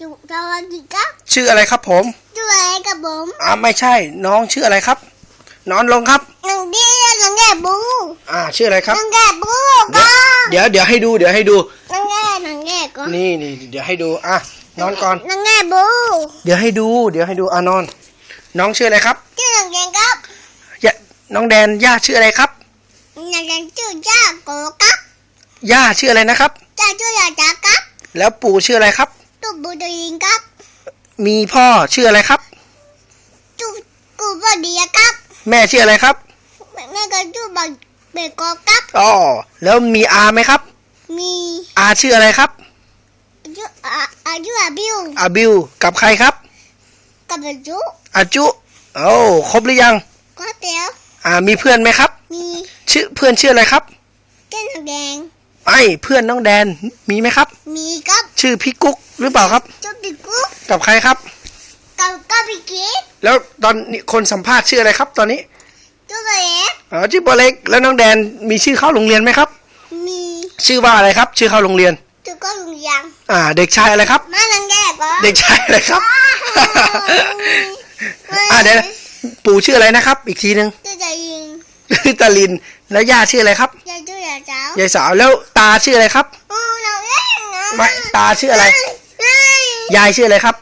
จุสวัสดีครับชื่ออะไรครับผมชื่ออะไรกับผมอ่าไม่ใช่ น้องชื่ออะไรครับนอนลงครับนังเดียนังแก่บูอ่าชื่ออะไรครับนังแก่บูก็เดี๋ยวเดี๋ยวให้ดูเดี๋ยวให้ดูนังแก่นังแก่ก็นี่นี่เดี๋ยวให้ดูอะนอนก่อนนังแก่บูเดี๋ยวให้ดู เดี๋ยวให้ดูอะนอน น้องชื่ออะไรครับชื่อนังแก่ครับย่าน้องแดนย่าชื่ออะไรครับนังแก่ชื่อจ้าโกครับย่าชื่ออะไรนะครับจ้าชื่อยาจ้าครับ แล้วปู่ชื่ออะไรครับ ตุ๊บูตัวยิงครับ มีพ่อชื่ออะไรครับตุ๊กูบดีครับ แม่ชื่ออะไรครับ แม่ก็ชื่อบักเบกอครับอ๋อแล้วมีอาไหมครับ มีอาชื่ออะไรครับชื่ออาอายุอาบิวอาบิวกับใครครับ กับอายุอาจุโอ้ครบหรือยังก็เตียวอ่ามีเพื่อนไหมครับ มีชื่อเพื่อนชื่ออะไรครับเจ้านังแดง ไอ้เพื่อนน้องแดนมีไหมครับ มีครับ ชื่อพี่กุ๊กหรือเปล่าครับชื่อปิกุ๊กกับใครครับ กับกับปิกิดแล้วตอนนี้คนสัมภาษณ์ชื่ออะไรครับ ตอนนี้ชื่อเล็กอ๋อชื่อโบเล็กแล้วน้องแดนมีชื่อเข้าโรงเรียนไหมครับ มี ชื่อว่าอะไรครับ ชื่อเข้าโรงเรียนชื่อก็ลุงยังอ่า เด็กชายอะไรครับมานังแก่ก็เด็กชายอะไรครับอ่าเดี๋ยวนะปู่ชื่ออะไรนะครับ อีกทีหนึ่งชื่อจะยิงชื่อตาลินแล้วย่าชื่ออะไรครับจะชื่อ ยาเจ้ายายสาวแล้วตาชื่ออะไรครับโอ้เราเล่นนะไม่ตาชื่ออะไรเฮ้ยยายชื่ออะไรครับ